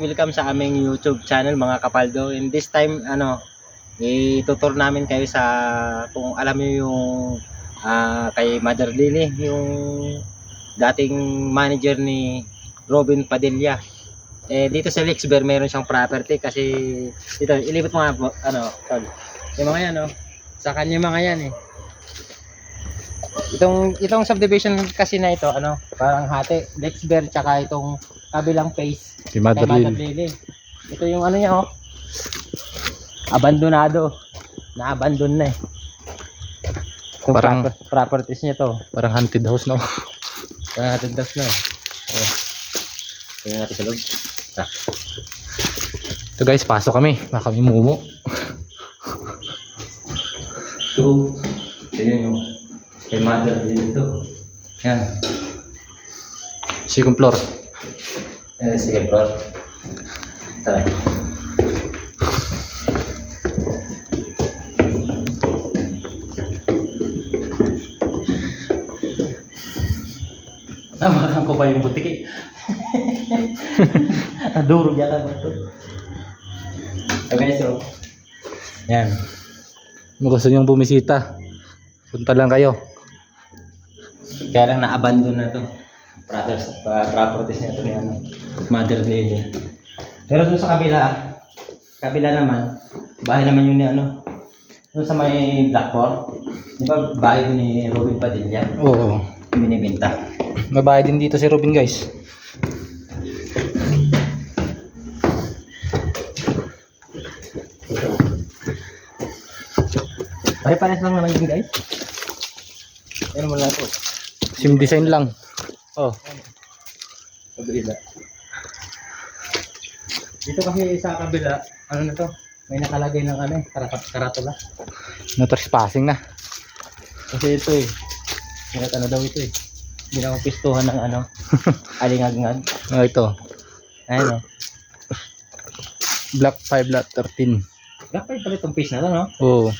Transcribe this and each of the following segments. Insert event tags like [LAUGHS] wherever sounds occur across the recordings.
welcome sa aming YouTube channel mga kapaldo. In this time, ano, itutur namin kayo sa kung alam niyo yung ah, kay Mother Lily, yung dating manager ni Robin Padilla. Eh dito sa Lixber meron siyang property kasi dito ilibot mo nga po, ano, tol. Yung mga yan, oh. Sa kanya mga yan eh. Itong itong subdivision kasi na ito, ano, parang hati, Lixber tsaka itong kabilang face Si Lily. Lily. Ito yung ano niya, oh. Abandonado. Na-abandon na eh. Itong Parang- proper- properties niya to. Parang haunted house, no? Kaya natin das na eh. Oh. Tingnan natin sa loob. Ah. Ito guys, pasok kami. Baka kami mumo. Ito. Tingnan yung kay Mother Lily to. Yan. Second floor. Eh, sige bro. Tara. Namakan ko pa yung butik eh. [LAUGHS] Nadurog yata ba ito? So. Yan. Kung gusto bumisita, punta lang kayo. Kaya lang na-abandon na to. Brothers, uh, properties niya to ni ano, Mother Lily. Pero dun sa kabila, kabila naman, bahay naman yun ni ano, dun sa may Blackport, di ba bahay ni Robin Padilla, Oo. binibinta. Mabayad din dito si Robin guys. Pare-pares lang naman yun guys. Yan mo lang to. Sim design lang. Oh. Kabila. Dito kasi sa kabila, ano na to, may nakalagay ng ano eh, karapat karatula. No trespassing na. Kasi ito eh. Ingat ano daw ito eh. Hindi na pistuhan ng ano. [LAUGHS] alingag-ngag. Oh, ito. Ayun o. Black 5 lot 13. Black 5 pala itong piece na to, no? Oo.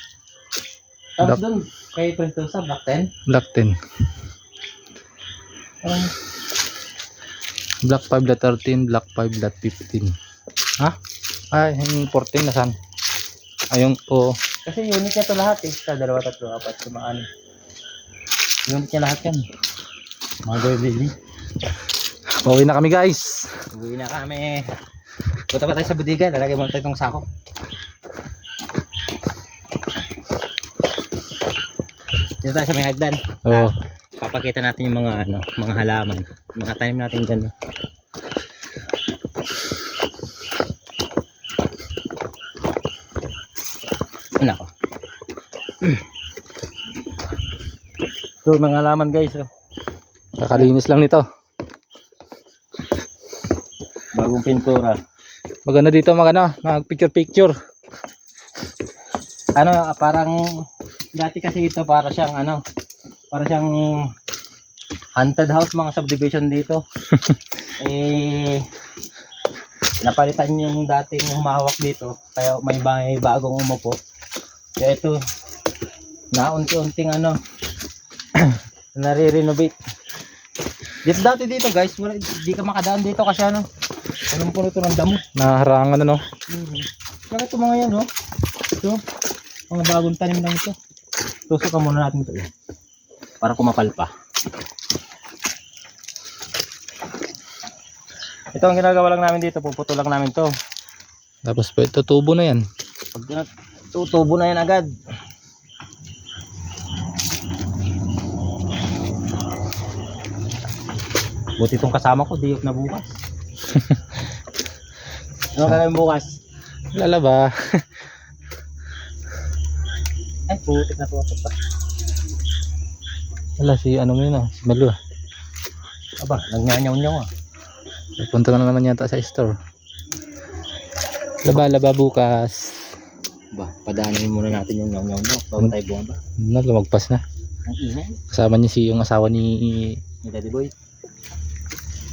Tapos Black- doon, kay Prince sa Black 10. Black 10. Parang, Black 5 lot 13, Black 5 lot 15. Ha? Ay, yung 14 na saan? Ayun po. kasi unit niya to lahat eh. Sa dalawa, tatlo, apat, lima, anim. Unit niya lahat yan. Mother Lily. Pauwi na kami guys. Uwi na kami. Punta pa tayo sa budiga. Lalagay mo tayo itong sako. Dito tayo sa may hagdan. Oo. Papakita natin yung mga ano, mga halaman. Mga tanim natin dyan. Ano ko? [CLEARS THROAT] So, mga halaman guys. Oh. Kakalinis lang nito. Bagong pintura. Maganda dito mag ano, mag picture picture. Ano, ah, parang dati kasi ito para siyang ano, para siyang haunted house mga subdivision dito. [LAUGHS] eh napalitan yung dating humawak dito kaya may, may bagong umupo. Kaya ito na unti-unting ano [CLEARS THROAT] nare-renovate. Dito dati dito guys, wala, di ka makadaan dito kasi ano, punong-puno to ng damo. Naharangan ano. Mhm. Bakit ito mga yan, no? Ito, mga bagong tanim lang ito. Tusukan muna natin ito. eh. Para kumapal pa. Ito ang ginagawa lang namin dito, puputo lang namin to. Tapos po ito tubo na yan. Pag tutubo na yan agad. Buti itong kasama ko, diyok na bukas. [LAUGHS] ano kagawin bukas? Lalaba. Ay, putik na. Ito pa. Wala si ano mo yun ah, si Melu ah. Aba, nagnyanyaw-nyaw ah. Punta ka na naman yata sa store. Laba, laba bukas. Ba, padaanin muna natin yung nyaw-nyaw-nyaw bago tayo bumaba. Na, lumagpas na. Ang ingay Kasama niya si yung asawa ni ni Daddy Boy.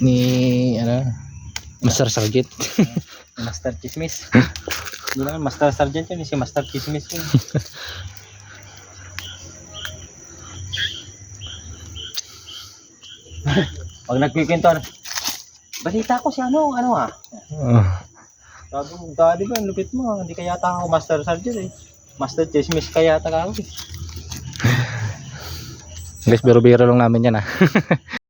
ni ano Master Sergeant. Master Chismis. [LAUGHS] Hindi naman Master Sergeant yun, si Master Chismis yun. [LAUGHS] Pag nagkikwento, balita ko si ano, ano ah. Uh, Sabi ko, daddy ba, ang lupit mo. ah. Hindi kaya yata ako master sergeant eh. Master chismis kaya yata ako. eh. guys, biro-biro lang namin yan ah. [LAUGHS]